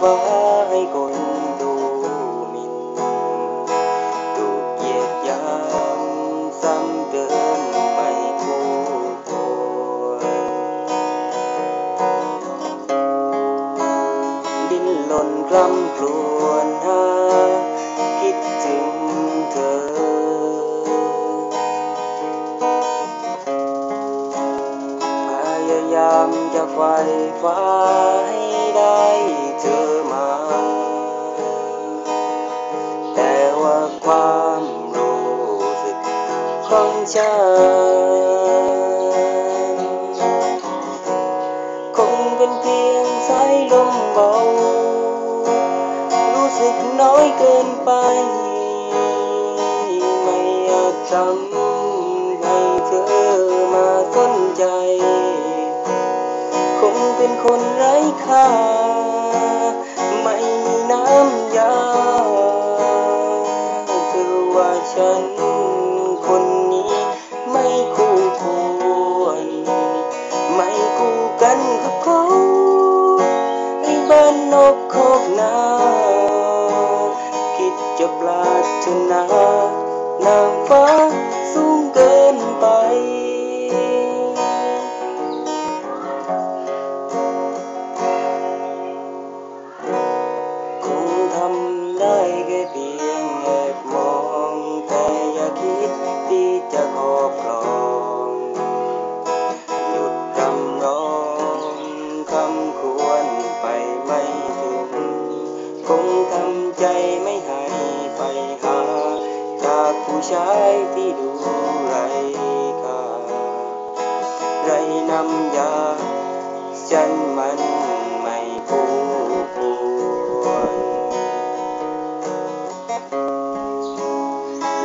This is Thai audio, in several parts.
ฟ้าให้คนดูมินถูกเหยียดย้ำซ้ำเดิมไม่คู่ควรดินหล่นคล่ำครวญหาคิดถึงเธอ พยายามจะไฟฟ้าให้ ของฉันคงเป็นเพียงสายลมเบา รู้สึกน้อยเกินไป ไม่อยากทำให้เธอมาสนใจ คงเป็นคนไร้ค่า ไม่มีน้ำยาเธอว่าฉัน จะปรารถนานางฟ้าสูงเกินไป คงทำได้แค่เพียงแอบมองแต่อย่าคิดที่จะครอบครองหยุดรำร้องคำควรไปไม่ถึง คงทำใจไม่ให้ไปหาจาก ผู้ชายที่ดูไรค่าไรนำยา ฉันมันไม่คู่ควร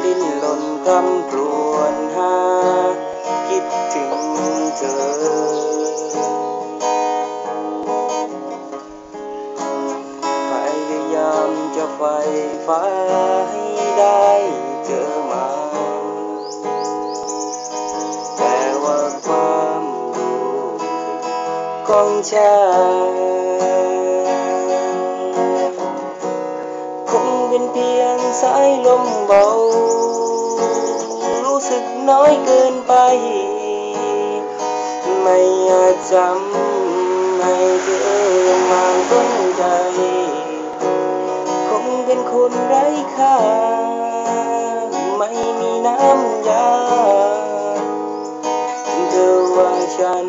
ลิ้นหล่นคำกรวนหา คิดถึงเธอพยายามจะไฟฟ้าให้ได้เจอ ของฉันคงเป็นเพียงสายลมเบา รู้สึกน้อยเกินไป ไม่อาจจำให้เธอมาสนใจ คงเป็นคนไร้ค่า ไม่มีน้ำยาเธอว่าฉัน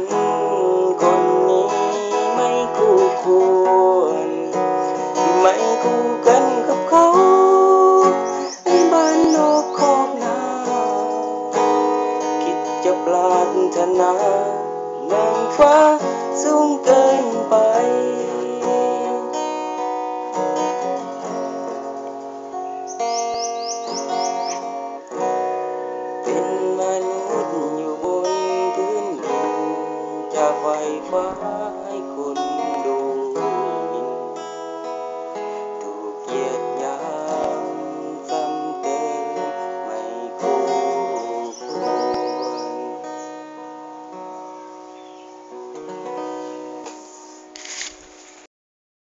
สูงเกินไปเป็นมนุษ